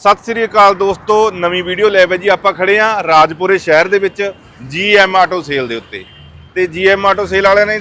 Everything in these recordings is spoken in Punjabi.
ਸਤਿ ਸ੍ਰੀ ਅਕਾਲ ਦੋਸਤੋ, ਨਵੀਂ ਵੀਡੀਓ ਲੈ ਬਈ ਜੀ ਆਪਾਂ ਖੜੇ ਆ ਰਾਜਪੁਰੇ ਸ਼ਹਿਰ ਦੇ ਵਿੱਚ ਜੀਐਮ ਆਟੋ ਸੇਲ ਦੇ ਉੱਤੇ। ਤੇ ਜੀਐਮ ਆਟੋ ਸੇਲ ਵਾਲਿਆਂ ਨੇ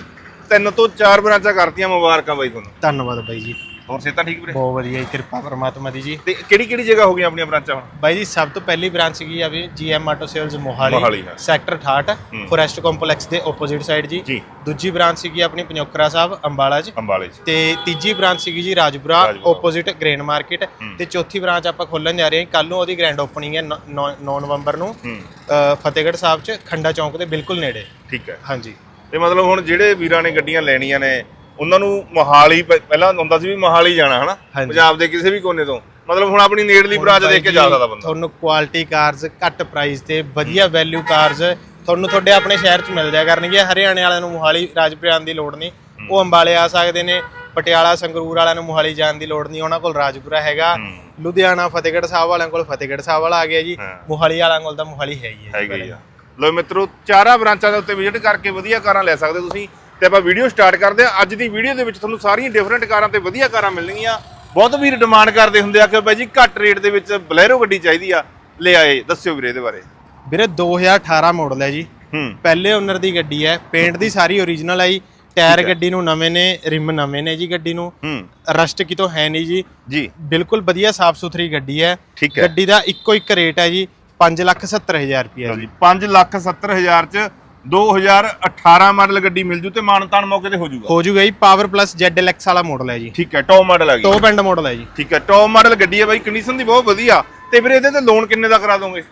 ਤਿੰਨ ਤੋਂ ਚਾਰ ਬ੍ਰਾਂਚਾਂ ਕਰਤੀਆਂ ਮੁਬਾਰਕਾਂ ਬਾਈ ਤੁਹਾਨੂੰ। ਧੰਨਵਾਦ ਬਾਈ ਜੀ। ਹੋਰ ਸੇਤਾ ਠੀਕ ਵੀਰੇ? ਬਹੁਤ ਵਧੀਆ ਜੀ ਕਿਰਪਾ ਪਰਮਾਤਮਾ ਦੀ ਜੀ। ਤੇ ਕਿਹੜੀ ਕਿਹੜੀ ਜਗ੍ਹਾ ਹੋ ਗਈਆਂ ਆਪਣੀਆਂ ਬ੍ਰਾਂਚਾਂ ਹੁਣ? ਬਾਈ ਜੀ ਸਭ ਤੋਂ ਪਹਿਲੀ ਬ੍ਰਾਂਚ ਸੀਗੀ ਆ ਵੀ GM auto sales Mohali, Mohali ਹਾਂ। ਸੈਕਟਰ 68 ਹੂੰ। ਫੋਰੈਸਟ ਕੰਪਲੈਕਸ ਦੇ ਆਪੋਜ਼ਿਟ ਸਾਈਡ ਜੀ। ਜੀ। ਦੂਜੀ ਬ੍ਰਾਂਚ ਸੀਗੀ ਆਪਣੀ ਪੰਜੋਕਰਾ ਸਾਹਿਬ ਅੰਬਾਲਾ 'ਚ ਅੰਬਾਲੇ 'ਚ ਤੇ ਤੀਜੀ ਬ੍ਰਾਂਚ ਸੀਗੀ ਜੀ Rajpura Rajpura. Opposite grain market ਹੂੰ। ਤੇ ਚੌਥੀ ਬ੍ਰਾਂਚ ਆਪਾਂ ਖੋਲਣ ਜਾ ਰਹੇ ਹਾਂ ਕੱਲ ਨੂੰ ਉਹਦੀ ਗ੍ਰੈਂਡ ਓਪਨਿੰਗ ਹੈ 9 ਨਵੰਬਰ ਨੂੰ। ਹੂੰ। ਅ, ਫਤਿਹਗੜ੍ਹ ਸਾਹਿਬ 'ਚ ਖੰਡਾ ਚੌਂਕ ਦੇ ਬਿਲਕੁਲ ਨੇੜੇ। ਠੀਕ ਹੈ। ਹਾਂਜੀ। ਤੇ ਮਤਲਬ ਹੁਣ ਜਿਹੜੇ ਵੀਰਾਂ ਨੇ ਗੱਡੀਆਂ ਲੈਣੀਆਂ ਨੇ ਉਹਨਾਂ ਨੂੰ ਮੋਹਾਲੀ ਪ- ਪਹਿਲਾਂ ਹੁੰਦਾ ਸੀ ਵੀ ਮੋਹਾਲੀ ਜਾਣਾ ਹਨਾ? ਹਾਂਜੀ। ਪੰਜਾਬ ਦੇ ਕਿਸੇ ਵੀ ਕੋਨੇ ਤੋਂ। ਮਤਲਬ ਹੁਣ ਆਪਣੀ ਨੇੜਲੀ ਬ੍ਰਾਂਚ ਦੇਖ ਕੇ ਜਾ ਸਕਦਾ ਬੰਦਾ। ਤੁਹਾਨੂੰ ਕੁਆਲਿਟੀ ਕਾਰਸ ਘੱਟ ਪ੍ਰਾਈਸ ਤੇ ਵਧੀਆ ਵੈਲਿਊ ਕਾਰਸ ਤੁਹਾਨੂੰ ਤੁਹਾਡੇ ਆਪਣੇ ਸ਼ਹਿਰ 'ਚ ਮਿਲ ਜਾਇਆ ਕਰਨਗੇ ਹਰਿਆਣੇ ਵਾਲਿਆਂ ਨੂੰ ਮੋਹਾਲੀ ਰਾਜਪੁਰਾ ਆਉਣ ਦੀ ਲੋੜ ਨਹੀਂ। ਉਹ ਅੰਬਾਲੇ ਆ ਸਕਦੇ ਨੇ ਪਟਿਆਲਾ ਸੰਗਰੂਰ ਵਾਲਿਆਂ ਨੂੰ ਮੋਹਾਲੀ ਜਾਣ ਦੀ ਲੋੜ ਨਹੀਂ। ਉਹਨਾਂ ਕੋਲ ਰਾਜਪੁਰਾ ਹੈਗਾ। ਹੂੰ। ਲੁਧਿਆਣਾ ਫਤਿਹਗੜ੍ਹ ਸਾਹਿਬ ਵਾਲਿਆਂ ਕੋਲ ਫਤਿਹਗੜ੍ਹ ਸਾਹਿਬ ਵਾਲਾ ਆ ਗਿਆ ਜੀ। ਹਾਂ। ਮੋਹਾਲੀ ਵਾਲਿਆਂ ਕੋਲ ਤਾਂ ਮੋਹਾਲੀ ਹੈ ਹੀ ਹੈ ਹੈਗਾ ਆ। ਲੋ ਮਿੱਤਰੋ ਚਾਰਾਂ ਬ੍ਰਾਂਚਾਂ ਦੇ ਉੱਤੇ ਵਿਜ਼ਿਟ ਕਰਕੇ ਵਧੀਆ ਕਾਰਾਂ ਲੈ ਸਕਦੇ ਹੋ ਤੁਸੀਂ। ਤੇ ਆਪਾਂ ਵੀਡੀਓ ਸਟਾਰਟ ਕਰਦੇ ਆ ਅੱਜ ਦੀ ਵੀਡੀਓ ਦੇ ਵਿੱਚ ਤੁਹਾਨੂੰ ਸਾਰੀਆਂ ਡਿਫਰੈਂਟ ਕਾਰਾਂ ਤੇ ਵਧੀਆ ਕਾਰਾਂ ਮਿਲਣਗੀਆਂ। ਬਹੁਤ ਵੀਰ ਡਿਮਾਂਡ ਕਰਦੇ ਹੁੰਦੇ ਆ ਕਿ ਬਾਈ ਜੀ ਘੱਟ ਰੇਟ ਦੇ ਵਿੱਚ ਬਲੈਰੋ ਗੱਡੀ ਚਾਹੀਦੀ ਆ ਲੈ ਆਏ ਦੱਸਿਓ ਵੀਰੇ ਇਹਦੇ ਬਾਰੇ। ਵੀਰੇ 2018 ਮਾਡਲ ਹੈ ਜੀ। ਹੂੰ। ਪਹਿਲੇ ਓਨਰ ਦੀ ਗੱਡੀ ਹੈ। ਪੇਂਟ ਦੀ ਸਾਰੀ ਓਰੀਜਨਲ ਆਈ। ਟਾਇਰ ਗੱਡੀ ਨੂੰ ਨਵੇਂ ਨੇ ਰਿਮ ਨਵੇਂ ਨੇ ਜੀ ਗੱਡੀ ਨੂੰ। ਹੂੰ। ਰਸਟ ਕਿਤੋਂ ਹੈ ਨਹੀਂ ਜੀ। ਜੀ। ਬਿਲਕੁਲ ਵਧੀਆ ਸਾਫ਼ ਸੁਥਰੀ ਗੱਡੀ ਹੈ। ਗੱਡੀ ਦਾ ਇੱਕੋ ਇੱਕ ਰੇਟ ਹੈ ਜੀ 570000 ਰੁਪਏ ਜੀ। 5 ਲੱਖ 70 ਹਜ਼ਾਰ ਚ 2018 ਮਾਡਲ ਗੱਡੀ ਮਿਲ ਜੂ ਤੇ ਮਾਨਤਾਨ ਮੌਕੇ ਤੇ ਹੋ ਜੂਗਾ। ਹੋ ਜੂਗਾ ਜੀ ਪਾਵਰ ਪਲੱਸ ZLX ਵਾਲਾ ਮਾਡਲ ਹੈ ਜੀ। ਠੀਕ ਹੈ ਟੌਪ ਮਾਡਲ ਆ ਗਈ। ਟੌਪ ਐਂਡ ਮਾਡਲ ਹੈ ਜੀ। ਠੀਕ ਹੈ ਟੌਪ ਮਾਡਲ ਗੱਡੀ ਹੈ ਬਾਈ ਕੰਡੀਸ਼ਨ ਦੀ ਬਹੁਤ ਵਧੀਆ। ਤੇ ਵੀਰੇ ਇਹਦੇ ਤੇ ਲੋਨ ਕਿੰਨੇ ਦਾ ਕਰਾ ਦੋਗੇ?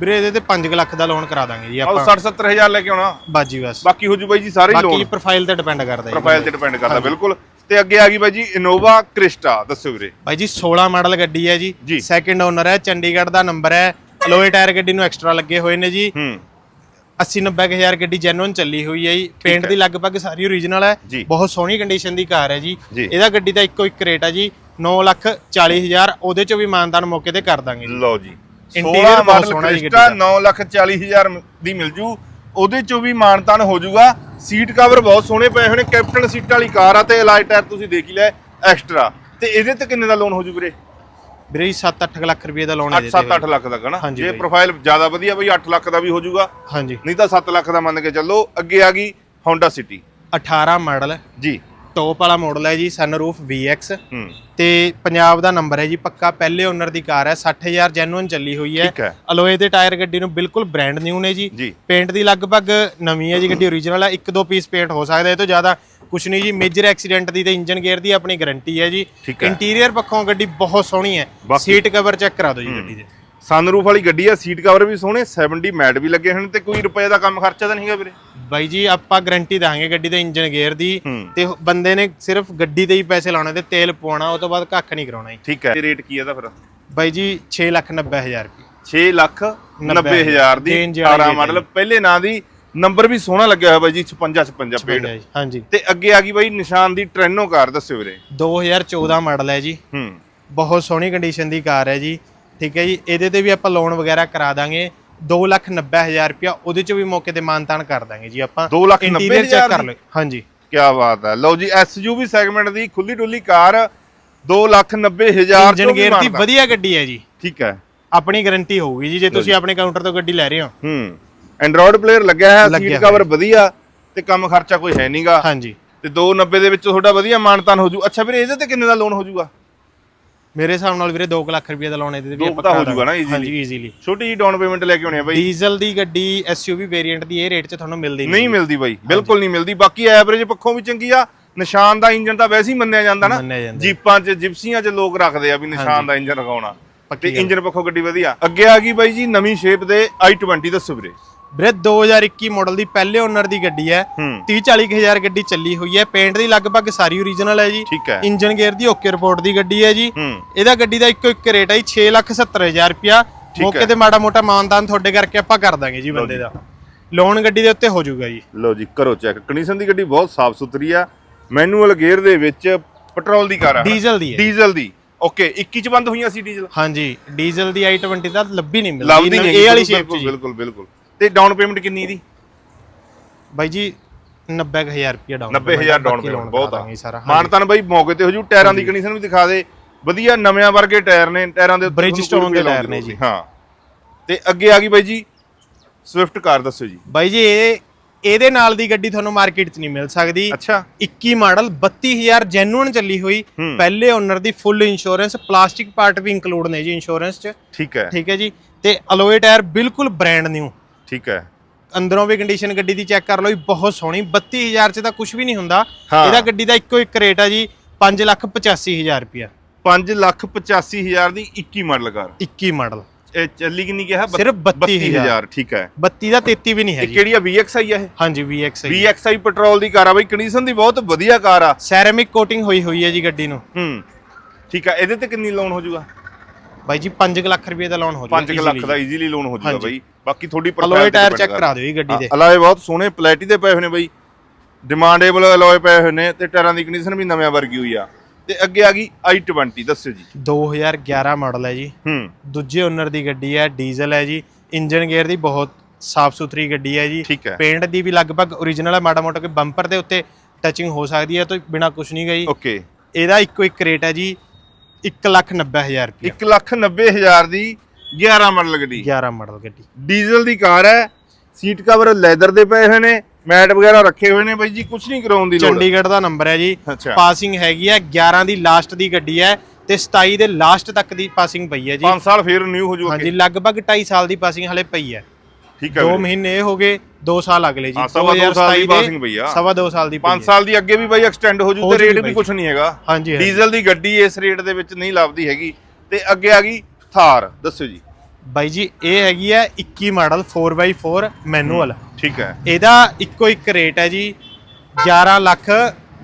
ਵੀਰੇ ਇਹਦੇ ਤੇ 5 ਲੱਖ ਦਾ ਲੋਨ ਕਰਾ ਦਾਂਗੇ ਜੀ ਆਪਾਂ। 60 70 ਹਜ਼ਾਰ ਲੈ ਕੇ ਆਉਣਾ। ਬਾਜੀ ਬਸ। ਬਾਕੀ ਹੋ ਜੂ ਬਾਈ ਜੀ ਸਾਰੇ ਬਾਕੀ ਲੋਨ ਪ੍ਰੋਫਾਈਲ ਤੇ ਡਿਪੈਂਡ ਕਰਦਾ ਜੀ। ਪ੍ਰੋਫਾਈਲ ਤੇ ਡਿਪੈਂਡ ਕਰਦਾ ਬਿਲਕੁਲ। ਤੇ ਅੱਗੇ ਆ ਗਈ ਬਾਈ ਜੀ ਇਨੋਵਾ ਕ੍ਰਿਸਟਾ ਦੱਸਿਓ ਵੀਰੇ। ਬਾਈ ਜੀ 16 ਮਾਡਲ ਗੱਡੀ ਹੈ ਜੀ। ਜੀ। ਸੈਕਿੰਡ ਓਨਰ ਹੈ ਚੰਡੀਗੜ੍ਹ ਦਾ ਨੰਬਰ ਹੈ। ਅਲੋਏ ਟਾਇਰ ਗੱਡੀ ਨੂੰ ਐਕਸਟਰਾ ਲੱਗੇ ਹੋਏ ਨੇ ਜੀ। ਹੂੰ। 80 90 ਹਜ਼ਾਰ ਗੱਡੀ ਜੈਨੂਨ ਚੱਲੀ ਹੋਈ ਹੈ ਜੀ। ਪੇਂਟ ਦੀ ਲਗਭਗ ਸਾਰੀ ਓਰੀਜਨਲ ਹੈ। ਬਹੁਤ ਸੋਹਣੀ ਕੰਡੀਸ਼ਨ ਦੀ ਕਾਰ ਹੈ ਜੀ। ਇਹਦਾ ਗੱਡੀ ਦਾ ਇੱਕੋ ਇੱਕ ਰੇਟ ਹੈ ਜੀ। 9 ਲੱਖ 40 ਹਜ਼ਾਰ ਉਹਦੇ ਚੋਂ ਵੀ ਮਾਨਦਾਨ ਮੌਕੇ ਤੇ ਕਰ ਦਾਂਗੇ ਲਓ ਜੀ। Interior 16 ਬਹੁਤ ਮਾਡਲ ਕ੍ਰਿਸਟਾ ਗੱਡੀ 9 ਲੱਖ 40 ਹਜ਼ਾਰ ਦੀ ਮਿਲ ਜੂ। ਉਹਦੇ ਚੋਂ ਵੀ ਮਾਨਤਾਨ ਹੋ ਜੂਗਾ। ਸੀਟ ਕਵਰ ਬਹੁਤ ਸੋਹਣੇ ਪਏ ਨੇ ਕੈਪਟਨ ਸੀਟ ਵਾਲੀ ਕਾਰ ਆ ਤੇ ਅਲਾਈ ਟਾਇਰ ਤੁਸੀਂ ਦੇਖ ਹੀ ਲਿਆ ਐਕਸਟਰਾ ਤੇ ਇਹਦੇ ਤੇ ਕਿੰਨੇ ਦਾ ਲੋਨ ਹੋ ਜੂ ਵੀਰੇ? ਵੀਰੇ 7-8 ਲੱਖ ਰੁਪਏ ਦਾ ਲੋਨ ਹੈ 8 7 8 ਲੱਖ ਦਾ ਕਹਣਾ ਜੇ। ਪ੍ਰੋਫਾਈਲ ਜ਼ਿਆਦਾ ਵਧੀਆ ਬਈ 8 ਲੱਖ ਦਾ ਵੀ ਹੋ ਜੂਗਾ ਹਾਂਜੀ। ਨਹੀਂ ਤਾਂ 7 ਲੱਖ ਦਾ ਮੰਨ ਕੇ ਚੱਲੋ ਅੱਗੇ ਆ ਗਈ Honda City 18 ਮਾਡਲ। ਜੀ। ਟੌਪ ਵਾਲਾ ਮਾਡਲ ਹੈ ਜੀ ਸਨਰੂਫ VX ਤੇ ਪੰਜਾਬ ਦਾ ਨੰਬਰ ਹੈ ਜੀ ਪੱਕਾ ਪਹਿਲੇ ਓਨਰ ਦੀ ਕਾਰ ਹੈ 60000 ਜੈਨੂਨ ਚੱਲੀ ਹੋਈ ਹੈ। ਅਲੋਏ ਦੇ ਟਾਇਰ ਗੱਡੀ ਨੂੰ ਬਿਲਕੁਲ ਬ੍ਰਾਂਡ ਨਿਊ ਨੇ ਜੀ। ਜੀ। ਪੇਂਟ ਦੀ ਲਗਭਗ ਨਵੀਂ ਹੈ ਜੀ ਗੱਡੀ ਓਰੀਜਨਲ ਹੈ। ਇੱਕ ਦੋ ਪੀਸ ਪੇਂਟ ਹੋ ਸਕਦਾ ਇਹ ਤੋਂ ਜ਼ਿਆਦਾ ਕੁਛ ਨਹੀਂ ਜੀ ਮੇਜਰ ਐਕਸੀਡੈਂਟ ਦੀ ਤੇ ਇੰਜਨ ਗੇਅਰ ਦੀ ਆਪਣੀ ਗਾਰੰਟੀ ਹੈ ਜੀ। ਹੈ। ਇੰਟੀਰੀਅਰ ਪੱਖੋਂ ਗੱਡੀ ਬਹੁਤ ਸੋਹਣੀ ਹੈ। ਸੀਟ ਕਵਰ ਚੈੱਕ ਕਰਾ ਦਿਓ ਜੀ ਗੱਡੀ ਦੇ। ਸਨਰੂਫ ਵਾਲੀ ਗੱਡੀ ਆ ਸੀਟ ਕਵਰ ਵੀ ਸੋਹਣੇ 70 ਮੈਟ ਵੀ ਲੱਗੇ ਹਨ ਤੇ ਕੋਈ ਰੁਪਏ ਦਾ ਕੰਮ ਖਰਚਾ ਤਾਂ ਨਹੀਂਗਾ ਵੀਰੇ? ਬਾਈ ਜੀ ਆਪਾਂ ਗਾਰੰਟੀ ਦਾਂਗੇ ਗੱਡੀ ਦੇ ਇੰਜਨ ਗੇਅਰ ਦੀ। ਹੂੰ। ਤੇ ਬੰਦੇ ਨੇ ਸਿਰਫ ਗੱਡੀ ਤੇ ਹੀ ਪੈਸੇ ਲਾਉਣੇ ਤੇ ਤੇਲ ਪਵਾਉਣਾ ਉਹ ਤੋਂ ਬਾਅਦ ਕੱਖ ਨਹੀਂ ਕਰਾਉਣਾ ਜੀ। ਠੀਕ ਹੈ ਤੇ ਰੇਟ ਕੀ ਇਹਦਾ ਫਿਰ? ਬਾਈ ਜੀ 6 ਲੱਖ 90 ਹਜ਼ਾਰ ਰੁਪਏ। 6 ਲੱਖ 90 ਹਜ਼ਾਰ ਦੀ Range ਵਾਲੀ 18 rate ਮਾਡਲ ਪਹਿਲੇ ਨਾਂ ਦੀ ਨੰਬਰ ਵੀ ਸੋਹਣਾ ਲੱਗਿਆ ਹੋਇਆ ਬਾਈ ਜੀ 56 56 ਪੇਡ। ਹਾਂਜੀ। ਤੇ ਅੱਗੇ ਆ ਗਈ ਬਾਈ ਨਿਸ਼ਾਨ ਦੀ ਟ੍ਰੈਨੋ ਕਾਰ ਦੱਸਿਓ ਵੀਰੇ। 2014 ਮਾਡਲ ਹੈ ਜੀ। ਹੂੰ। ਬਹੁਤ ਸੋਹਣੀ ਕੰਡੀਸ਼ਨ ਦੀ ਕਾਰ ਹੈ ਜੀ। ਠੀਕ ਹੈ ਜੀ ਇਹਦੇ ਤੇ ਵੀ ਆਪਾਂ ਲੋਨ ਵਗੈਰਾ ਕਰਾ ਦਾਂਗੇ। 290000 ਰੁਪਇਆ ਉਹਦੇ ਚ ਵੀ ਮੌਕੇ ਤੇ ਮਾਨਤਾਨ ਕਰ ਦਾਂਗੇ ਜੀ ਆਪਾਂ। ਦੋ ਲੱਖ ਨੱਬੇ ਇੰਟੀਰੀਅਰ ਹਜ਼ਾਰ ਚੈੱਕ ਕਰ? ਲਓ। ਹਾਂਜੀ। ਕੀ ਬਾਤ ਹੈ। ਲਓ ਜੀ ਐਸਯੂਵੀ ਸੈਗਮੈਂਟ ਦੀ ਖੁੱਲੀ ਡੁੱਲੀ ਕਾਰ 2 ਲੱਖ 90 ਹਜ਼ਾਰ ਇੰਜਨ ਗੇਅਰ ਦੀ ਵਧੀਆ ਗੱਡੀ ਹੈ ਜੀ। ਠੀਕ ਹੈ। ਆਪਣੀ ਗਾਰੰਟੀ ਹੋਊਗੀ ਜੀ ਜੇ ਤੁਸੀਂ ਆਪਣੇ ਕਾਊਂਟਰ ਤੋਂ ਗੱਡੀ ਲੈ ਰਹੇ ਹੋ। ਹੂੰ। ਐਂਡਰੋਇਡ ਪਲੇਅਰ ਲੱਗਿਆ ਹੈ ਸੀਟ ਕਵਰ ਵਧੀਆ ਤੇ ਕੰਮ ਖਰਚਾ ਕੋਈ ਹੈ ਨਹੀਂਗਾ। ਹਾਂਜੀ। ਤੇ 290 ਦੇ ਵਿੱਚ ਤੁਹਾਡਾ ਵਧੀਆ ਮਾਨਤਾਨ ਹੋ ਜੂ। ਅੱਛਾ ਵੀਰੇ ਇਹਦੇ ਤੇ ਕਿੰਨੇ ਦਾ ਲੋਨ ਹੋ ਜੂਗਾ? ਮੇਰੇ ਹਿਸਾਬ ਨਾਲ ਵੀਰੇ 2 ਲੱਖ ਰੁਪਏ ਦਾ ਲੋਨ ਇਹਦੇ ਤੇ ਵੀ ਤਾਂ ਹੋ ਜਾਊਗਾ ਨਾ। ਹਾਂਜੀ ਈਜ਼ੀਲੀ ਛੋਟੀ ਜੀ ਡਾਊਨ ਪੇਮੈਂਟ ਲੈ ਕੇ ਆਉਣੀ ਆ ਬਾਈ। ਡੀਜ਼ਲ ਦੀ ਗੱਡੀ ਐਸਯੂਵੀ ਵੇਰੀਐਂਟ ਦੀ ਇਹ ਰੇਟ 'ਚ ਤੁਹਾਨੂੰ ਮਿਲਦੀ ਨਹੀਂ। ਮਿਲਦੀ ਬਾਈ ਬਿਲਕੁਲ ਨਹੀਂ ਮਿਲਦੀ। ਬਾਕੀ ਐਵਰੇਜ ਪੱਖੋਂ ਵੀ ਚੰਗੀ ਆ ਨਿਸ਼ਾਨ ਦਾ ਇੰਜਨ ਤਾਂ ਵੈਸੇ ਹੀ ਮੰਨਿਆ ਜਾਂਦਾ ਨਾ। ਜੀਪਾਂ 'ਚ ਜਿਪਸੀਆਂ 'ਚ ਲੋਕ ਰੱਖਦੇ ਆ ਵੀ ਨਿਸ਼ਾਨ ਦਾ ਇੰਜਨ ਲਗਾਉਣਾ। ਤੇ ਪੱਕੀ। ਇੰਜਨ ਪੱਖੋਂ ਗੱਡੀ ਵਧੀਆ। ਅੱਗੇ ਆ ਗਈ ਬਾਈ ਜੀ ਨਵੀਂ ਸ਼ੇਪ ਦੇ i20 ਦੱਸੋ ਵੀਰੇ। ਵੀਰੇ 2021 ਮਾਡਲ ਦੀ ਪਹਿਲੇ ਓਨਰ ਦੀ ਗੱਡੀ ਹੈ। ਹੂੰ। 30 40 ਹਜ਼ਾਰ ਗੱਡੀ ਚੱਲੀ ਹੋਈ ਹੈ। ਪੇਂਟ ਦੀ ਲਗਭਗ ਸਾਰੀ ਓਰੀਜਨਲ ਹੈ ਜੀ। ਇੰਜਨ ਗੇਅਰ ਦੀ ਓਕੇ ਰਿਪੋਰਟ ਦੀ ਗੱਡੀ ਹੈ ਜੀ। ਇਹਦਾ ਗੱਡੀ ਦਾ ਇੱਕੋ ਇੱਕ ਰੇਟ ਹੈ 6 ਲੱਖ 70 ਹਜ਼ਾਰ ਰੁਪਿਆ ਮੌਕੇ ਤੇ ਮਾੜਾ ਮੋਟਾ ਮਾਨਦਾਨ ਤੁਹਾਡੇ ਕਰਕੇ ਆਪਾਂ ਕਰ ਦਾਂਗੇ ਜੀ ਬੰਦੇ ਦਾ। ਲੋਨ ਗੱਡੀ ਦੇ ਉੱਤੇ ਹੋ ਜਾਊਗਾ ਜੀ। ਲਓ ਜੀ ਕਰੋ ਚੈੱਕ ਕੰਡੀਸ਼ਨ ਦੀ ਗੱਡੀ ਬਹੁਤ ਸਾਫ਼ ਸੁਥਰੀ ਆ। ਮੈਨੂਅਲ ਗੇਅਰ ਦੇ ਵਿੱਚ ਪੈਟਰੋਲ ਦੀ ਕਾਰ ਆ। ਡੀਜ਼ਲ ਦੀ ਹੈ। ਡੀਜ਼ਲ ਦੀ। ਓਕੇ 21 ਚ ਬੰਦ ਹੋਈਆਂ ਸੀ ਡੀਜ਼ਲ ਹਾਂਜੀ ਡੀਜ਼ਲ ਦੀ i20 ਦਾ ਲੱਭੀ ਨਹੀਂ ਮਿਲਦੀ। ਇਹ ਵਾਲੀ ਸ਼ੇਪ ਚ ਬਿਲਕੁਲ ਬਿਲਕੁਲ। ਤੇ ਡਾਊਨ ਪੇਮੈਂਟ ਕਿੰਨੀ ਦੀ ਬਾਈ ਜੀ 90000 ਰੁਪਿਆ ਡਾਊਨ 90000 ਡਾਊਨ ਪੇਮੈਂਟ ਬਹੁਤ ਆ। ਮਾਨਤਨ ਬਾਈ ਮੌਕੇ ਤੇ ਹੋ ਜੂ ਟਾਇਰਾਂ ਦੀ ਕੰਡੀਸ਼ਨ ਵੀ ਦਿਖਾ ਦੇ। ਵਧੀਆ ਨਵਿਆਂ ਵਰਗੇ ਟਾਇਰ ਨੇ ਟਾਇਰਾਂ ਦੇ ਉੱਤੇ ਤੁਹਾਨੂੰ ਕੋਈ ਦੇ ਟਾਇਰ ਨੇ ਜੀ। ਹਾਂ। ਤੇ ਅੱਗੇ ਆ ਗਈ ਬਾਈ ਜੀ ਸਵਿਫਟ ਕਾਰ ਦੱਸੋ ਜੀ। ਬਾਈ ਜੀ ਇਹ ਇਹਦੇ ਨਾਲ ਦੀ ਗੱਡੀ ਤੁਹਾਨੂੰ ਮਾਰਕੀਟ 'ਚ ਨਹੀਂ ਮਿਲ ਸਕਦੀ। ਅੱਛਾ। 21 ਮਾਡਲ 32000 ਜੈਨੂਇਨ ਚੱਲੀ ਹੋਈ। ਪਹਿਲੇ ਓਨਰ ਦੀ ਫੁੱਲ ਇੰਸ਼ੋਰੈਂਸ ਪਲਾਸਟਿਕ ਪਾਰਟ ਵੀ ਇਨਕਲੂਡ ਨੇ ਜੀ ਇੰਸ਼ੋਰੈਂਸ 'ਚ। ਠੀਕ ਹੈ। ਠੀਕ ਹੈ ਜੀ। ਤੇ ਅਲੋਏ ਟਾਇਰ ਬਿਲਕੁਲ ਬ੍ਰਾਂਡ ਨਿਊ ਠੀਕ ਹੈ। ਅੰਦਰੋਂ ਵੀ ਕੰਡੀਸ਼ਨ ਗੱਡੀ ਦੀ ਚੈੱਕ ਕਰ ਲਓ ਜੀ ਬਹੁਤ ਸੋਹਣੀ। 32000 ਚ ਤਾਂ ਕੁਝ ਵੀ ਨਹੀਂ ਹੁੰਦਾ। ਹਾਂ। ਇਹਦਾ ਗੱਡੀ ਦਾ ਇੱਕੋ ਇੱਕ ਰੇਟ ਆ ਜੀ 585000 ਰੁਪਿਆ 5 ਲੱਖ 85 ਹਜ਼ਾਰ ਦੀ 21 ਮਾਡਲ ਕਾਰ। 21 ਮਾਡਲ ਇਹ ਚੱਲੀ ਕਿੰਨੀ ਕਿਹਾ? ਸਿਰਫ 32,000 ਠੀਕ ਹੈ। 32 ਦਾ 33 ਵੀ ਨਹੀਂ ਹੈ ਇਹ ਜੀ ਕਿਹੜੀ ਆ? VXI ਆ ਇਹ? ਹਾਂਜੀ VX VXI ਪੈਟਰੋਲ ਦੀ ਕਾਰ ਆ ਬਾਈ। ਕੰਡੀਸ਼ਨ ਦੀ ਬਹੁਤ ਵਧੀਆ ਕਾਰ ਆ। ਸੈਰਾਮਿਕ ਕੋਟਿੰਗ ਹੋਈ ਹੋਈ ਹੈ ਜੀ ਗੱਡੀ ਨੂੰ। ਹੂੰ। ਠੀਕ ਆ ਇਹਦੇ ਤੇ ਕਿੰਨੀ ਲੋਨ ਹੋ ਜਾਊਗਾ ਬਾਈ ਜੀ 5 ਲੱਖ ਰੁਪਏ ਦਾ ਲੋਨ ਹੋ 5 ਲੱਖ ਦਾ ਈਜ਼ੀਲੀ ਲੋਨ ਹੋ ਜਾਊਗਾ ਹਾਂਜੀ। ਬਾਈ। ਬਾਕੀ ਤੁਹਾਡੀ ਅਲੋਏ ਟਾਇਰ ਚੈੱਕ ਕਰਾ ਦਿਓ ਜੀ ਗੱਡੀ ਦੇ। ਅਲਾਏ ਬਹੁਤ ਸੋਹਣੇ ਪਲੈਟੀ ਦੇ ਪਏ ਹੋਏ ਨੇ ਬਾਈ। ਡਿਮਾਂਡੇਬਲ ਅਲੋਏ ਪਏ ਹੋਏ ਨੇ ਤੇ ਟਾਇਰਾਂ ਦੀ ਕੰਡੀਸ਼ਨ ਵੀ ਨਵਿਆਂ ਵਰਗੀ ਹੋਈ ਆ। ਤੇ ਅੱਗੇ ਆ ਗਈ i20 ਦੱਸਿਓ ਜੀ। 2011 ਮਾਡਲ ਹੈ ਜੀ। ਹੂੰ। ਦੂਜੇ ਓਨਰ ਦੀ ਗੱਡੀ ਹੈ ਡੀਜ਼ਲ ਹੈ ਜੀ। ਇੰਜਨ ਗੇਅਰ ਦੀ ਬਹੁਤ ਸਾਫ਼ ਸੁਥਰੀ ਗੱਡੀ ਹੈ ਜੀ। ਪੇਂਟ ਦੀ ਵੀ ਲਗਭਗ origignal ਹੈ ਮਾੜਾ ਮੋਟਾ ਕੋਈ ਬੰਪਰ ਦੇ ਉੱਤੇ ਟੱਚਿੰਗ ਹੋ ਸਕਦੀ ਹੈ ਤੋਂ ਬਿਨਾ ਕੁਝ ਨਹੀਂ ਗਈ। ਓਕੇ ਇਹਦਾ ਇੱਕੋ ਇੱਕ ਰੇਟ ਹੈ ਜੀ 190000 ਰੁਪਏ 1 ਲੱਖ 90 ਹਜ਼ਾਰ ਦੀ 11 ਮਾਡਲ ਗੱਡੀ। 11 ਮਾਡਲ ਗੱਡੀ। ਡੀਜ਼ਲ ਦੀ ਕਾਰ ਹੈ ਸੀਟ ਕਵਰ ਲੈਦਰ ਦੇ ਪਏ ਹੋਏ ਨੇ ਮੈਟ ਵਗੈਰਾ ਰੱਖੇ ਹੋਏ ਨੇ ਬਾਈ ਜੀ ਕੁਝ ਨਹੀਂ ਕਰਾਉਣ ਦੀ ਲੋੜ। ਚੰਡੀਗੜ੍ਹ ਦਾ ਨੰਬਰ ਹੈ ਜੀ। ਪਾਸਿੰਗ ਹੈਗੀ ਹੈ 11 ਦੀ ਲਾਸਟ ਦੀ ਗੱਡੀ ਹੈ ਤੇ 27 ਦੇ ਲਾਸਟ ਤੱਕ ਦੀ ਪਾਸਿੰਗ ਪਈ ਹੈ ਜੀ। 5 ਸਾਲ ਫੇਰ ਨਿਊ ਹੋ ਹਾਂਜੀ ਜੂਗਾ ਲਗਭਗ 2.5 ਸਾਲ ਦੀ ਪਾਸਿੰਗ ਹਲੇ ਪਈ ਹੈ। ਠੀਕ ਹੈ 2 ਵੀਰੇ। ਮਹੀਨੇ ਇਹ ਹੋ ਗਏ 2 ਸਾਲ ਅਗਲੇ ਜੀ। ਹਾਂ, ਸਵਾ ਦੋ ਸਾਲ ਦੀ 2027 ਦੇ passing ਪਈ ਆ। ਸਵਾ 2 ਸਾਲ ਦੀ ਪਈ 5 ਸਾਲ ਦੀ ਅੱਗੇ ਵੀ ਬਾਈ ਐਕਸਟੈਂਡ ਹੋ ਜੂ ਤੇ ਰੇਟ ਵੀ ਕੁਝ ਨਹੀਂ ਹੈਗਾ। ਹਾਂਜੀ ਹਾਂਜੀ। ਡੀਜ਼ਲ ਦੀ ਗੱਡੀ ਇਸ ਰੇਟ ਦੇ ਵਿੱਚ ਨਹੀਂ ਲੱਭਦੀ ਹੈਗੀ। ਤੇ ਅੱਗੇ ਆ ਗਈ ਥਾਰ ਦੱਸਿਓ ਜੀ। ਬਾਈ ਜੀ ਇਹ ਹੈਗੀ ਹੈ 21 ਮਾਡਲ 4x4 ਮੈਨੂਅਲ ਠੀਕ ਹੈ। ਇਹਦਾ ਇੱਕੋ ਇੱਕ ਰੇਟ ਹੈ ਜੀ 11 ਲੱਖ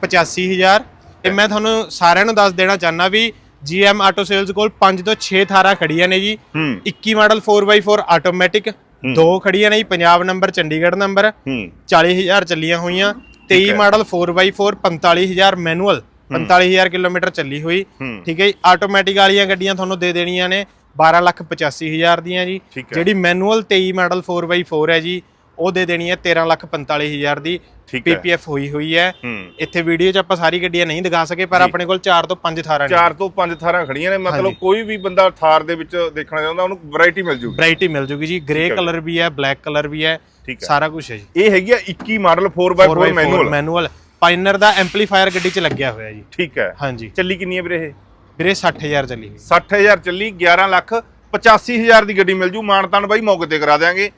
85 ਹਜ਼ਾਰ। ਤੇ ਮੈਂ ਤੁਹਾਨੂੰ ਸਾਰਿਆਂ ਨੂੰ ਦੱਸ ਦੇਣਾ ਚਾਹਨਾ ਵੀ GM ਆਟੋ ਸੇਲਸ ਕੋਲ 5 ਤੋਂ 6 ਥਾਰਾਂ ਖੜੀਆਂ ਨੇ ਜੀ। ਹੂੰ। 21 ਮਾਡਲ 4x4 ਆਟੋਮੈਟਿਕ ਦੋ ਖੜੀਆਂ ਨੇ ਜੀ ਪੰਜਾਬ ਨੰਬਰ ਚੰਡੀਗੜ੍ਹ ਨੰਬਰ। ਹੂੰ। 40000 ਚੱਲੀਆਂ ਹੋਈਆਂ। ਠੀਕ 23 ਹੈ। ਮਾਡਲ 4x4 45000 ਮੈਨੂਅਲ 45000 ਕਿਲੋਮੀਟਰ ਚੱਲੀ ਹੋਈ। ਠੀਕ ਹੈ ਜੀ ਆਟੋਮੈਟਿਕ ਵਾਲੀਆਂ ਗੱਡੀਆਂ ਤੁਹਾਨੂੰ ਦੇ ਦੇਣੀਆਂ ਨੇ। 12 ਲੱਖ 85000 ਦੀਆਂ ਜੀ। ਜਿਹੜੀ ਮੈਨੂਅਲ 23 ਮਾਡਲ 4x4 ਹੈ ਜੀ ਉਹ ਦੇ ਦੇਣੀ ਹੈ 13 ਲੱਖ 45000 ਦੀ। PPF ਹੋਈ ਹੋਈ ਹੈ। ਇੱਥੇ ਵੀਡੀਓ 'ਚ ਆਪਾਂ ਸਾਰੀ ਗੱਡੀਆਂ ਨਹੀਂ ਦਿਖਾ ਸਕੇ ਪਰ ਆਪਣੇ ਕੋਲ 4 ਤੋਂ 5 ਥਾਰਾਂ ਨੇ। ਚਾਰ ਤੋਂ ਪੰਜ ਥਾਰਾਂ ਖੜੀਆਂ ਨੇ ਮਤਲਬ। ਕੋਈ ਵੀ ਬੰਦਾ ਥਾਰ ਦੇ ਵਿੱਚ ਦੇਖਣਾ ਚਾਹੁੰਦਾ ਉਹਨੂੰ ਵੈਰਾਈਟੀ ਮਿਲ ਜੂਗੀ। ਵੈਰਾਈਟੀ ਮਿਲ ਜੂਗੀ ਜੀ। ਗ੍ਰੇ। ਕਲਰ ਵੀ ਹੈ ਬਲੈਕ ਕਲਰ ਵੀ ਹੈ। ਸਾਰਾ ਕੁਝ ਹੈ ਜੀ। ਇਹ ਹੈਗੀ ਆ 21 model 4x4 manual manual Pioneer ਦਾ ਐਂਪਲੀਫਾਇਰ ਗੱਡੀ 'ਚ ਲੱਗਿਆ ਹੋਇਆ ਜੀ। ਠੀਕ ਹੈ। ਹਾਂਜੀ। ਚੱਲੀ ਕਿੰਨੀ ਹੈ ਵੀਰੇ ਇਹ? ਵੀਰੇ 60000 ਚੱਲੀ ਹੋਈ। 60000 ਚੱਲੀ 11 ਲੱਖ 85000 ਦੀ ਗੱਡੀ ਮਿਲ ਜੂ ਮਾਨਤਾਨ ਬਾਈ ਮੌਕੇ ਤੇ ਕਰਾ ਦਿਆਂਗੇ।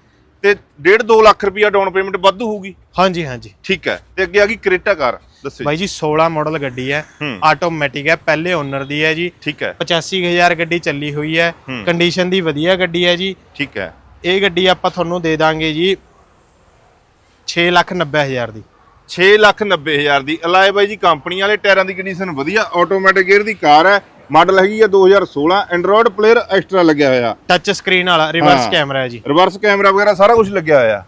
ਤੇ 1.5 2 ਲੱਖ ਰੁਪਿਆ ਡਾਊਨ ਪੇਮੈਂਟ ਵਾਧੂ ਹੋਊਗੀ। ਹਾਂਜੀ ਹਾਂਜੀ। ਠੀਕ ਹੈ ਤੇ ਅੱਗੇ ਆ ਗਈ ਕ੍ਰੇਟਾ ਕਾਰ ਦੱਸੋ ਬਾਈ ਜੀ 16 ਮਾਡਲ ਗੱਡੀ ਹੈ। ਆਟੋਮੈਟਿਕ ਹੈ ਪਹਿਲੇ ਓਨਰ ਦੀ ਹੈ ਜੀ। ਠੀਕ ਹੈ। 85000 ਗੱਡੀ ਚੱਲੀ ਹੋਈ ਹੈ। ਕੰਡੀਸ਼ਨ ਦੀ ਵਧੀਆ ਗੱਡੀ ਹੈ ਜੀ। ਠੀਕ ਹੈ। ਇਹ ਗੱਡੀ ਆਪਾਂ ਤੁਹਾਨੂੰ ਦੇ ਦਾਂਗੇ ਜੀ 690000 ਦੀ। 6 ਲੱਖ 90 ਹਜ਼ਾਰ ਦੀ। ਅਲਾਏ ਬਾਈ ਜੀ ਕੰਪਨੀ ਵਾਲੇ ਟਾਇਰਾਂ ਦੀ ਕੰਡੀਸ਼ਨ ਵਧੀਆ ਆਟੋਮੈਟਿਕ ਗੇਅਰ ਦੀ ਕਾਰ ਹੈ। ਮਾਡਲ ਹੈਗੀ ਆ 2016 ਐਂਡਰੋਇਡ ਪਲੇਅਰ ਐਕਸਟਰਾ ਲੱਗਿਆ ਹੋਇਆ। ਟੱਚ ਸਕਰੀਨ ਵਾਲਾ ਰਿਵਰਸ। ਕੈਮਰਾ ਹੈ ਜੀ। ਰਿਵਰਸ ਕੈਮਰਾ ਵਗੈਰਾ ਸਾਰਾ ਕੁਝ ਲੱਗਿਆ ਹੋਇਆ।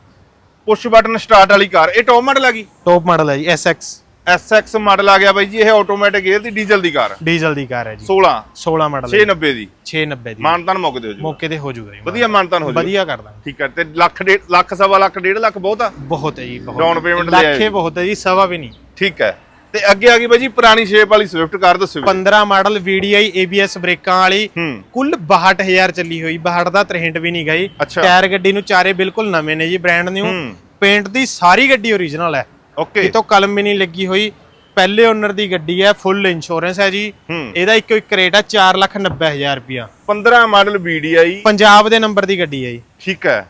ਪੁਸ਼ ਬਟਨ ਸਟਾਰਟ ਵਾਲੀ ਕਾਰ ਇਹ ਟੌਪ ਮਾਡਲ ਆ ਗਈ ਟੌਪ ਮਾਡਲ ਹੈ ਜੀ SX SX ਮਾਡਲ ਆ ਗਿਆ ਬਾਈ ਜੀ ਇਹ ਆਟੋਮੈਟਿਕ ਗੇਅਰ ਦੀ ਡੀਜ਼ਲ ਦੀ ਕਾਰ ਡੀਜ਼ਲ ਦੀ ਕਾਰ ਹੈ ਜੀ। 16 16 ਮਾਡਲ ਹੈ 690 ਦੀ। 690 ਦੀ। ਮਾਨਤਾਨ ਮੁੱਕ ਦਿਓ ਜੀ ਮੌਕੇ ਤੇ ਹੋ ਜਾਊਗਾ ਜੀ। ਵਧੀਆ ਮਾਨਤਾਨ ਹੋ ਜਾਊ ਵਧੀਆ ਕਰ ਦਾਂਗੇ। ਠੀਕ ਹੈ ਤੇ ਲੱਖ ਡੇਢ ਲੱਖ ਸਵਾ ਲੱਖ ਡੇਢ ਲੱਖ ਬਹੁਤ ਆ? ਬਹੁਤ ਹੈ ਜੀ ਬਹੁਤ। Down payment ਲੈ ਲੱਖੇ। ਬਹੁਤ ਹੈ ਜੀ ਸਵਾ ਵੀ ਨਹੀਂ। ਠੀਕ ਹੈ ਤੇ ਅੱਗੇ ਆ ਗਈ ਬਾਈ ਜੀ ਪੁਰਾਣੀ ਸ਼ੇਪ ਵਾਲੀ ਸਵਿਫਟ ਕਾਰ ਦੱਸੋ ਵੀ। 15 ਮਾਡਲ VDI ABS ਬ੍ਰੇਕਾਂ ਵਾਲੀ। ਹੂੰ। ਕੁੱਲ 62000 ਚੱਲੀ ਹੋਈ 62 ਦਾ 63 ਵੀ ਨਹੀਂ ਗਈ। ਟਾਇਰ ਗੱਡੀ ਨੂੰ ਚਾਰੇ ਬਿਲਕੁਲ ਨਵੇਂ ਨੇ ਜੀ ਬ੍ਰਾਂਡ ਨਿਊ ਹੂੰ। ਪੇਂਟ ਦੀ ਸਾਰੀ ਗੱਡੀ ਓਰੀਜਨਲ ਹੈ। ਓਕੇ ਕਿਤੋਂ ਕਲਮ ਵੀ ਨਹੀਂ ਲੱਗੀ ਹੋਈ। ਪਹਿਲੇ ਓਨਰ ਦੀ ਗੱਡੀ ਹੈ ਫੁੱਲ ਇੰਸ਼ੋਰੈਂਸ ਹੈ ਜੀ। ਇਹਦਾ ਇੱਕੋ ਇੱਕ ਰੇਟ ਹੈ 490000 ਰੁਪਿਆ 15 ਮਾਡਲ VDI ਪੰਜਾਬ ਦੇ ਨੰਬਰ ਦੀ ਗੱਡੀ ਹੈ ਜੀ। ਠੀਕ ਹੈ।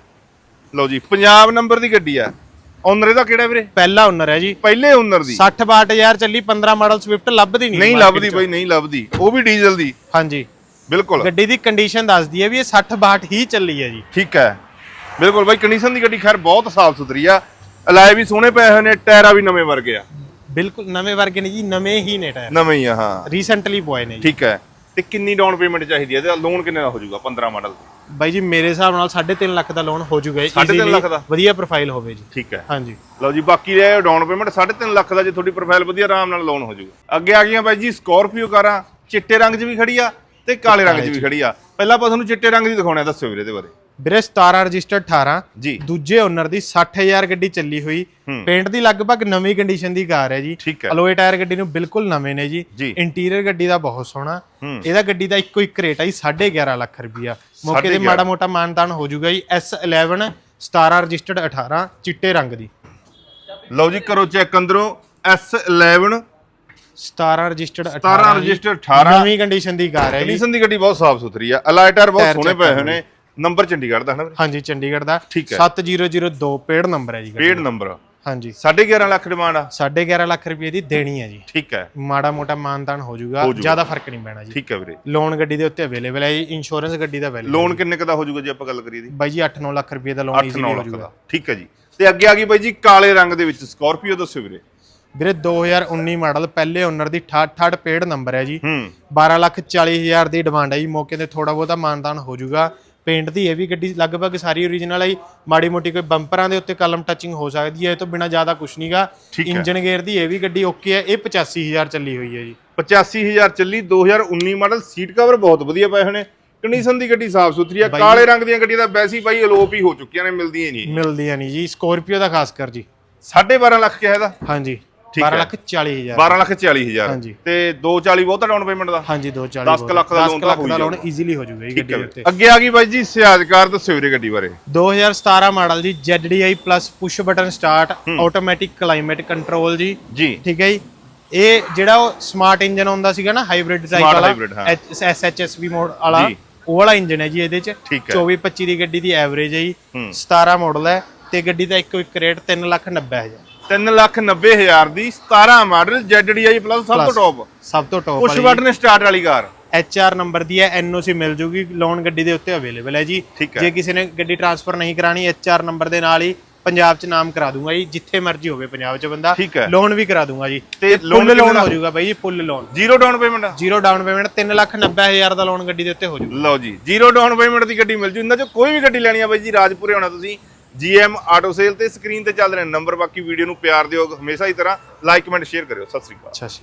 ਲਓ ਜੀ ਪੰਜਾਬ ਨੰਬਰ ਦੀ ਗੱਡੀ ਆ ਓਨਰ ਇਹਦਾ ਕਿਹੜਾ ਵੀਰੇ? ਪਹਿਲਾ ਓਨਰ ਹੈ ਜੀ। ਪਹਿਲੇ ਓਨਰ ਦੀ। 60 62000 ਚੱਲੀ 15 ਮਾਡਲ ਸਵਿਫਟ ਲੱਭਦੀ ਨਹੀਂ ਨਹੀਂ ਲੱਭਦੀ। ਬਾਈ ਨਹੀਂ ਲੱਭਦੀ। ਉਹ ਵੀ ਡੀਜ਼ਲ ਦੀ। ਹਾਂਜੀ। ਬਿਲਕੁਲ। ਗੱਡੀ ਦੀ ਕੰਡੀਸ਼ਨ ਦੱਸਦੀ ਹੈ ਵੀ ਇਹ 60 62 ਹੀ ਚੱਲੀ ਹੈ ਜੀ। ਠੀਕ ਹੈ। ਬਿਲਕੁਲ ਬਾਈ ਕੰਡੀਸ਼ਨ ਦੀ ਗੱਡੀ ਖੈਰ ਬਹੁਤ ਸਾਫ਼ ਸੁਥਰੀ ਆ। ਅਲਾਏ ਵੀ ਸੋਹਣੇ ਪਏ ਹੋਏ ਨੇ ਟਾਇਰਾਂ ਵੀ ਨਵੇਂ ਵਰਗੇ ਆ। ਬਿਲਕੁਲ ਨਵੇਂ ਵਰਗੇ ਨੇ ਜੀ ਨਵੇਂ ਹੀ ਨੇ ਟਾਇਰ। ਨਵੇਂ ਹੀ ਆ ਹਾਂ। ਰੀਸੈਂਟਲੀ ਬੋਏ ਨੇ ਜੀ। ਠੀਕ ਹੈ। ਤੇ ਕਿੰਨੀ ਡਾਊਨ ਪੇਮੈਂਟ ਚਾਹੀਦੀ ਹੈ? ਤੇ ਲੋਨ ਕਿੰਨੇ ਦਾ ਹੋ ਜਾਊਗਾ 15 ਮਾਡਲ ਬਾਈ ਜੀ ਮੇਰੇ ਹਿਸਾਬ ਨਾਲ 3.5 ਲੱਖ ਦਾ ਲੋਨ ਹੋ ਜੂਗਾ ਸਾਢੇ ਤਿੰਨ ਲੱਖ ਦਾ? ਵਧੀਆ ਪ੍ਰੋਫਾਈਲ ਹੋਵੇ ਜੀ। ਠੀਕ ਹੈ। ਹਾਂਜੀ। ਲਓ ਜੀ ਬਾਕੀ ਰਹਿ ਡਾਊਨ ਪੇਮੈਂਟ 3.5 ਲੱਖ ਦਾ ਜੇ ਤੁਹਾਡੀ ਪ੍ਰੋਫਾਈਲ ਵਧੀਆ ਆਰਾਮ ਨਾਲ ਲੋਨ ਹੋ ਜਾਊਗਾ ਅੱਗੇ ਆ ਗਈਆਂ ਬਾਈ ਜੀ ਸਕਾਰਪੀਓ ਕਾਰਾਂ। ਚਿੱਟੇ ਰੰਗ 'ਚ ਵੀ ਖੜੀ ਆ ਤੇ ਕਾਲੇ ਰੰਗ 'ਚ ਵੀ ਖੜੀ ਆ। ਪਹਿਲਾਂ ਆਪਾਂ ਤੁਹਾਨੂੰ ਚਿੱਟੇ ਰੰਗ ਦੀ ਦਿਖਾਉਣਾ ਦੱਸੋ ਵੀਰੇ ਇਹਦੇ ਬਾਰੇ। ਵੀਰੇ 17 ਰਜਿਸਟਰਡ 18 ਜੀ। ਦੂਜੇ ਓਨਰ ਦੀ 60000 ਗੱਡੀ ਚੱਲੀ ਹੋਈ। ਹੂੰ। ਪੇਂਟ ਦੀ ਲਗਭਗ ਨਵੀਂ ਕੰਡੀਸ਼ਨ ਦੀ ਕਾਰ ਹੈ ਜੀ। ਹੈ। ਅਲੋਏ ਟਾਇਰ ਗੱਡੀ ਨੂੰ ਬਿਲਕੁਲ ਨਵੇਂ ਨੇ ਜੀ। ਇੰਟੀਰੀਅਰ ਗੱਡੀ ਦਾ ਬਹੁਤ ਸੋਹਣਾ। ਹੂੰ। ਇਹਦਾ ਗੱਡੀ ਦਾ ਇੱਕੋ ਇੱਕ ਰੇਟ ਜੀ 11.5 ਲੱਖ ਰੁਪਿਆ ਮੌਕੇ ਤੇ 11.5 ਮਾੜਾ ਮੋਟਾ ਮਾਨਤਾਨ ਹੋ ਜਾਊਗਾ ਜੀ। S11 17 ਰਜਿਸਟਰਡ 18 ਚਿੱਟੇ ਰੰਗ ਦੀ। ਲਓ ਜੀ ਕਰੋ ਚੈੱਕ ਅੰਦਰੋਂ। S11 17 ਰਜਿਸਟਰਡ 18 17 ਰਜਿਸਟਰ 18 ਨਵੀਂ ਕੰਡੀਸ਼ਨ ਦੀ ਕਾਰ ਹੈ ਕੰਡੀਸ਼ਨ ਦੀ ਗੱਡੀ ਬਹੁਤ ਸਾਫ਼ ਸੁਥਰੀ ਆ। ਅਲਾਈਟਰ ਬਹੁਤ ਸੋਹਣੇ ਪਏ ਹੋਏ ਨੇ। ਨੰਬਰ ਚੰਡੀਗੜ੍ਹ ਦਾ ਹੈ ਨਾ ਵੀਰੇ? ਹਾਂਜੀ ਚੰਡੀਗੜ੍ਹ ਦਾ। ਠੀਕ ਹੈ। 7002 ਪੇੜ ਨੰਬਰ ਹੈ ਜੀ ਗੱਡੀ ਪੇਡ ਨੰਬਰ। ਹਾਂਜੀ। 11.5 ਲੱਖ ਡਿਮਾਂਡ ਆ? 11.5 ਲੱਖ ਰੁਪਏ ਦੀ ਦੇਣੀ ਹੈ ਜੀ। ਠੀਕ ਹੈ। ਮਾੜਾ ਮੋਟਾ ਮਾਨਤਾਨ ਹੋ ਜਾਊਗਾ। ਜ਼ਿਆਦਾ ਫ਼ਰਕ ਨਹੀਂ ਪੈਣਾ ਜੀ। ਠੀਕ ਹੈ ਵੀਰੇ। ਲੋਨ ਗੱਡੀ ਦੇ ਉੱਤੇ ਅਵੇਲੇਬਲ ਹੈ ਜੀ। ਇੰਸ਼ੋਰੈਂਸ ਗੱਡੀ ਦਾ ਅਵੇਲੇਬਲ ਲੋਨ ਕਿੰਨੇ ਕੁ ਦਾ ਹੋ ਜਾਊਗਾ ਜੇ ਆਪਾਂ ਗੱਲ ਕਰੀਏ ਦੀ? ਬਾਈ ਜੀ 8-9 ਲੱਖ ਰੁਪਏ ਦਾ ਲੋਨ 8-9 ਈਜ਼ੀਲੀ ਹੋ ਲੱਖ ਜਾਊਗਾ। ਦਾ। ਠੀਕ ਹੈ ਜੀ। ਤੇ ਅੱਗੇ ਆ ਗਈ ਬਾਈ ਜੀ ਕਾਲੇ ਰੰਗ ਦੇ ਵਿੱਚ। ਸਕਾਰਪੀਓ ਦੱਸਿਓ ਵੀਰੇ। ਵੀਰੇ 2019 ਮਾਡਲ ਪਹਿਲੇ ਓਨਰ ਦੀ 68 ਪੇਡ ਨੰਬਰ ਹੈ ਜੀ। ਹੂੰ। 12 ਲੱਖ 40 ਹਜ਼ਾਰ ਦੀ ਡਿਮਾਂਡ ਹੈ ਜੀ। ਮੌਕੇ ਤੇ ਥੋੜਾ ਬਹੁਤਾ ਮਾਨਤਾਨ ਹੋ ਜਾਊਗਾ। ਪੇਂਟ ਦੀ ਇਹ ਵੀ ਗੱਡੀ ਲਗਭਗ ਸਾਰੀ ਹੈ ਜੀ। ਮਾੜੀ ਮੋਟੀ ਕੋਈ ਬੰਪਰਾਂ ਦੇ ਉੱਤੇ ਕਲਮ ਟੱਚਿੰਗ ਹੋ ਸਕਦੀ ਹੈ ਇਹ ਤੋਂ ਬਿਨਾ ਜ਼ਿਆਦਾ ਕੁਝ ਨਹੀਂਗਾ ਹੈ। ਇੰਜਨ ਗੇਅਰ ਦੀ ਇਹ ਵੀ ਗੱਡੀ ਓਕੇ ਹੈ ਇਹ 85000 ਚੱਲੀ ਹੋਈ ਹੈ ਜੀ। 85000 ਚੱਲੀ 2019 ਮਾਡਲ ਸੀਟ ਕਵਰ ਬਹੁਤ ਵਧੀਆ ਪਏ ਨੇ। ਕੰਡੀਸ਼ਨ ਦੀ ਗੱਡੀ ਸਾਫ਼ ਸੁਥਰੀ ਆ ਕਾਲੇ ਰੰਗ ਦੀਆਂ ਗੱਡੀਆਂ ਤਾਂ ਵੈਸੇ ਹੀ ਬਾਈ ਅਲੋਪ ਹੀ ਹੋ ਚੁੱਕੀਆਂ ਨੇ ਮਿਲਦੀਆਂ ਹੀ ਨਹੀਂ। ਮਿਲਦੀਆਂ ਨਹੀਂ ਜੀ ਸਕੋਰਪੀਓ ਦਾ ਖਾਸ ਕਰ ਜੀ। 12.5 ਲੱਖ ਕਿਹਾ ਇਹਦਾ? ਹਾਂਜੀ। ਠੀਕ 12 ਹੈ। ਲੱਖ 40 ਹਜ਼ਾਰ 12 ਲੱਖ 40 ਹਜ਼ਾਰ ਹਾਂਜੀ। ਤੇ 240 ਬਹੁਤਾ ਡਾਊਨ ਪੇਮੈਂਟ ਦਾ ਹਾਂਜੀ 240 ਦਸ ਕੁ ਲੱਖ ਦਾ loan ਤਾਂ ਲੱਖ ਹੋ ਦਾ ਹੀ ਲੋਨ ਜਾਊਗਾ। ਈਜ਼ੀਲੀ ਹੋ ਜਾਊਗਾ ਜੀ ਗੱਡੀ ਦੇ ਉੱਤੇ ਅੱਗੇ ਆ ਗਈ ਬਾਈ ਜੀ ਸਿਆਜ ਕਾਰ ਦੱਸਿਓ ਵੀਰੇ ਗੱਡੀ ਬਾਰੇ 2017 ਮਾਡਲ ਜੀ ZDI plus push button start automatic climate control ਜੀ ਜੀ ਠੀਕ ਹੈ ਜੀ ਇਹ ਜਿਹੜਾ ਉਹ ਸਮਾਰਟ ਇੰਜਨ ਹੁੰਦਾ ਸੀਗਾ ਨਾ ਹਾਈਬ੍ਰਿਡ ਟਾਈਪ Smart ਵਾਲਾ hybrid, ਹਾਂ। SHSV ਮੋਡ ਵਾਲਾ ਜੀ। ਉਹ ਵਾਲਾ ਇੰਜਨ ਹੈ ਜੀ ਇਹਦੇ ਚ ਠੀਕ ਹੈ। 24 25 ਦੀ ਗੱਡੀ ਦੀ ਐਵਰੇਜ ਹੈ ਜੀ ਹੂੰ। 17 ਮਾਡਲ ਹੈ ਤੇ ਗੱਡੀ ਦਾ ਇੱਕੋ ਇੱਕ ਰੇਟ 3 ਲੱਖ 90 ਹਜ਼ਾਰ 3 ਲੱਖ 90 ਹਜ਼ਾਰ ਦੀ 17 ਮਾਡਲ ZDI ਪਲੱਸ ਸਭ ਤੋਂ ਟੌਪ ਸਭ ਤੋਂ ਟੌਪ ਪੁਸ਼ ਬਟਨ ਸਟਾਰਟ ਵਾਲੀ ਕਾਰ। HR ਨੰਬਰ ਦੀ ਹੈ NOC ਮਿਲ ਜੂਗੀ ਲੋਨ ਗੱਡੀ ਦੇ ਉੱਤੇ ਅਵੇਲੇਬਲ ਹੈ ਜੀ। ਜੇ ਕਿਸੇ ਨੇ ਗੱਡੀ ਟ੍ਰਾਂਸਫਰ ਨਹੀਂ ਕਰਾਣੀ HR ਨੰਬਰ ਦੇ ਨਾਲ ਹੀ ਪੰਜਾਬ 'ਚ ਨਾਮ ਕਰਾ ਦੂੰਗਾ ਜੀ ਜਿੱਥੇ ਮਰਜ਼ੀ ਹੋਵੇ ਪੰਜਾਬ 'ਚ ਬੰਦਾ। ਲੋਨ ਵੀ ਕਰਾ ਦੂੰਗਾ ਜੀ। ਤੇ ਲੋਨ ਲੋਨ? ਹੋ ਜਾਊਗਾ ਬਾਈ ਜੀ full loan zero down payment zero down payment 3 lakh 90 ਹਜ਼ਾਰ ਦਾ ਲੋਨ ਗੱਡੀ ਦੇ ਉੱਤੇ ਹੋ ਜਾਊਗਾ। ਲਓ ਜੀ ਜ਼ੀਰੋ ਡਾਊਨ ਪੇਮੈਂਟ ਦੀ ਗੱਡੀ ਮਿਲ ਜੂ। ਇਹਨਾਂ ਚੋਂ ਕੋਈ ਵੀ ਗੱਡੀ ਲੈਣੀ ਆ ਬਾਈ ਜੀ ਰਾਜਪੁਰੇ ਆਉਣਾ ਤੁਸੀਂ। GM ਆਟੋ ਸੇਲ ਤੇ ਸਕਰੀਨ ਤੇ ਚੱਲ ਰਹੇ ਨੰਬਰ, ਬਾਕੀ ਵੀਡੀਓ ਨੂੰ ਪਿਆਰ ਦਿਓ, ਹਮੇਸ਼ਾ ਹੀ ਤਰ੍ਹਾਂ ਲਾਈਕ, ਕਮੈਂਟ, ਸ਼ੇਅਰ ਕਰਿਓ। ਸਤਿ ਸ੍ਰੀ ਅਕਾਲ। ਅੱਛਾ ਜੀ